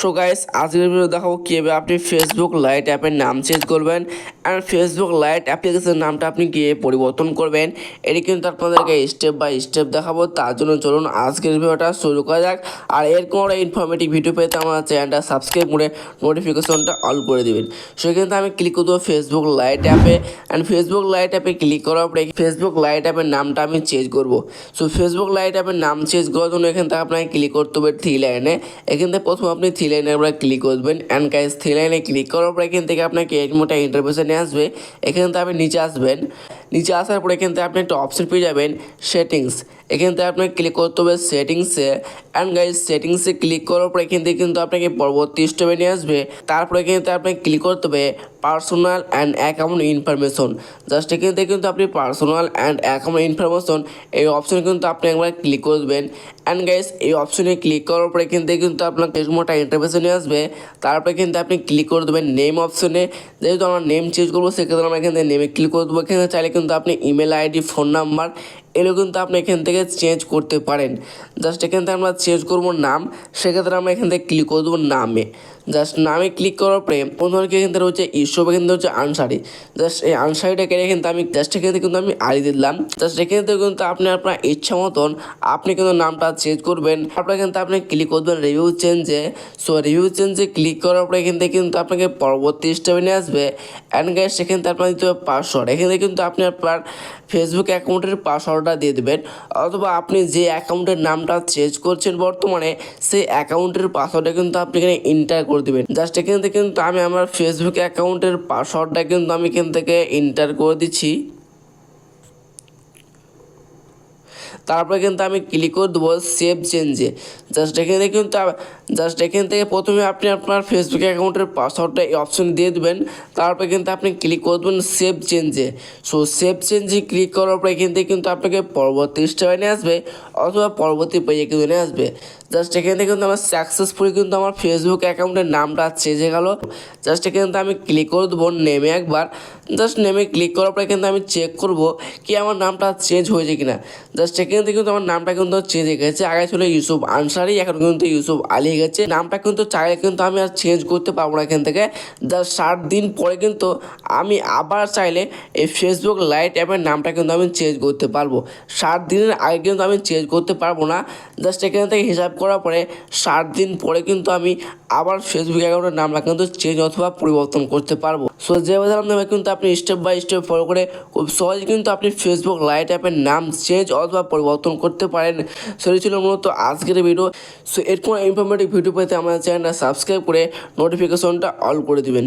So guys আজকের video দেখাবো কীভাবে আপনি ফেসবুক লাইট অ্যাপের নাম চেঞ্জ করবেন অ্যান্ড ফেসবুক লাইট অ্যাপ্লিকেশনের নামটা আপনি গিয়ে পরিবর্তন করবেন, এটি কিন্তু আপনাদেরকে স্টেপ বাই স্টেপ দেখাবো। তার জন্য চলুন আজকের ভিডিওটা শুরু করা যাক। আর এরকম একটা ইনফরমেটিভ ভিডিও পেতে আমার চ্যানেলটা সাবস্ক্রাইব করে নোটিফিকেশনটা অল করে দেবেন। সেক্ষেত্রে আমি ক্লিক করব ফেসবুক লাইট অ্যাপে অ্যান্ড ফেসবুক লাইট অ্যাপে ক্লিক করার পরে ফেসবুক লাইট অ্যাপের নামটা আমি চেঞ্জ করব। সো ফেসবুক লাইট অ্যাপের নাম চেঞ্জ করার জন্য এখান থেকে আপনাকে ক্লিক করতে হবে থ্রি লাইনে এখান থেকে প্রথম আপনি থ্রি লাইনের আপনারা ক্লিক করবেন অ্যান্ড গাইস থ্রি লাইনে ক্লিক করার পরে এখান থেকে আপনাকে একমোটা ইন্টারভিউশন নিয়ে আসবে। এখান থেকে আপনি নিচে আসবেন। নিচে আসার পরে এখান থেকে আপনি একটা অপশন পেয়ে যাবেন সেটিংস এখান থেকে আপনাকে ক্লিক করতে হবে সেটিংসে অ্যান্ড গাইজ সেটিংসে ক্লিক করার পরে এখান থেকে কিন্তু আপনাকে পরবর্তী স্টেপে নিয়ে আসবে। তারপরে এখান আপনাকে ক্লিক করতে হবে personal and account information just এখান থেকে কিন্তু আপনি পার্সোনাল অ্যান্ড অ্যাকাউন্ট ইনফরমেশন এই অপশনে কিন্তু আপনি একবার ক্লিক করবেন। অ্যান্ড গাইজ এই অপশনে ক্লিক করার পরে এখান থেকে কিন্তু আপনার মোটা ইন্টারভেসে নিয়ে আসবে। তারপরে কিন্তু আপনি ক্লিক করে দেবেন নেম অপশনে যেহেতু আমরা নেম চেঞ্জ করব, সেক্ষেত্রে আমরা এখান থেকে নেমে ক্লিক করে দেবো। এখানে চাইলে কিন্তু আপনি ইমেল আইডি ফোন নাম্বার এগুলো কিন্তু আপনি এখান থেকে চেঞ্জ করতে পারেন জাস্ট এখান থেকে আমরা চেঞ্জ করব নাম সেক্ষেত্রে আমরা এখান থেকে ক্লিক করে দেবো নামে জাস্ট নামে ক্লিক করার পরে প্রথমকে এখান থেকে হচ্ছে ইস্যু এখান থেকে হচ্ছে আনসারি জাস্ট এই আনসারিটাকে কেটে কিন্তু আমি জাস্ট এখান থেকে কিন্তু আমি আড়ি দিলাম জাস্ট এখান থেকে কিন্তু আপনি আপনার ইচ্ছা মতন আপনি কিন্তু নামটা চেঞ্জ করবেন তারপরে কিন্তু আপনি ক্লিক করবেন রিভিউ চেঞ্জে সো রিভিউ চেঞ্জে ক্লিক করার পরে এখান থেকে কিন্তু আপনাকে পরবর্তী স্টেপে নিয়ে আসবে অ্যান্ড গাইস সেখান থেকে আপনার দিতে হবে পাসওয়ার্ড এখান থেকে কিন্তু আপনি আপনার ফেসবুক অ্যাকাউন্টের পাসওয়ার্ডটা দিয়ে দেবেন। অথবা আপনি যে অ্যাকাউন্টের নামটা চেঞ্জ করছেন বর্তমানে, সেই অ্যাকাউন্টের পাসওয়ার্ডটা কিন্তু আপনি এখানে এন্টার করে দেবেন। জাস্ট এখান থেকে কিন্তু আমি আমার ফেসবুক অ্যাকাউন্টের পাসওয়ার্ডটা কিন্তু আমি এখান থেকে এন্টার করে দিচ্ছি। তারপরে কিন্তু আমি ক্লিক করে দেবো সেভ চেঞ্জে জাস্ট এখান কিন্তু জাস্ট এখান থেকে প্রথমে আপনি আপনার ফেসবুক অ্যাকাউন্টের পাসওয়ার্ডটা এই অপশন দিয়ে দেবেন। তারপরে কিন্তু আপনি ক্লিক করে দেবেন সেভ চেঞ্জে সো সেভ চেঞ্জে ক্লিক করার পরে এখান থেকে কিন্তু আপনাকে পরবর্তী স্টেপে নিয়ে আসবে, অথবা পরবর্তী পেজে কিন্তু নিয়ে আসবে। জাস্ট এখান থেকে কিন্তু আমার সাকসেসফুলি কিন্তু আমার ফেসবুক অ্যাকাউন্টের নামটা চেঞ্জ হয়ে গেল। জাস্ট এখান থেকে আমি ক্লিক করে দেবো নেমে একবার। জাস্ট নেমে ক্লিক করার পরে কিন্তু আমি চেক করব কি আমার নামটা চেঞ্জ হয়েছে কিনা। জাস্ট এখান থেকে কিন্তু আমার নামটা কিন্তু চেঞ্জ হয়ে গেছে। আগে ছিল ইউসুফ আনসারি এখন কিন্তু ইউসুফ আলী গেছে। নামটা কিন্তু চাইলে কিন্তু আমি আর চেঞ্জ করতে পারব না এখান থেকে। জাস্ট ষাট দিন পরে কিন্তু আমি আবার চাইলে এই ফেসবুক লাইট অ্যাপের নামটা কিন্তু আমি চেঞ্জ করতে পারব। ষাট দিনের আগে কিন্তু আমি চেঞ্জ করতে পারব না। জাস্ট এখান থেকে হিসাব করার পরে ষাট দিন পরে কিন্তু আমি আবার ফেসবুক অ্যাকাউন্টের নামটা কিন্তু চেঞ্জ অথবা পরিবর্তন করতে পারব। সো যে বললাম কিন্তু আপনি স্টেপ বাই স্টেপ ফলো করে খুব সহজে কিন্তু আপনি ফেসবুক লাইট অ্যাপের নাম চেঞ্জ অথবা পরিবর্তন করতে পারেন। সেটি ছিল মূলত আজকের ভিডিও সো এরকম ইনফরমেটিভ ভিডিও পেতে আমাদের চ্যানেলটা সাবস্ক্রাইব করে নোটিফিকেশনটা অল করে দিবেন।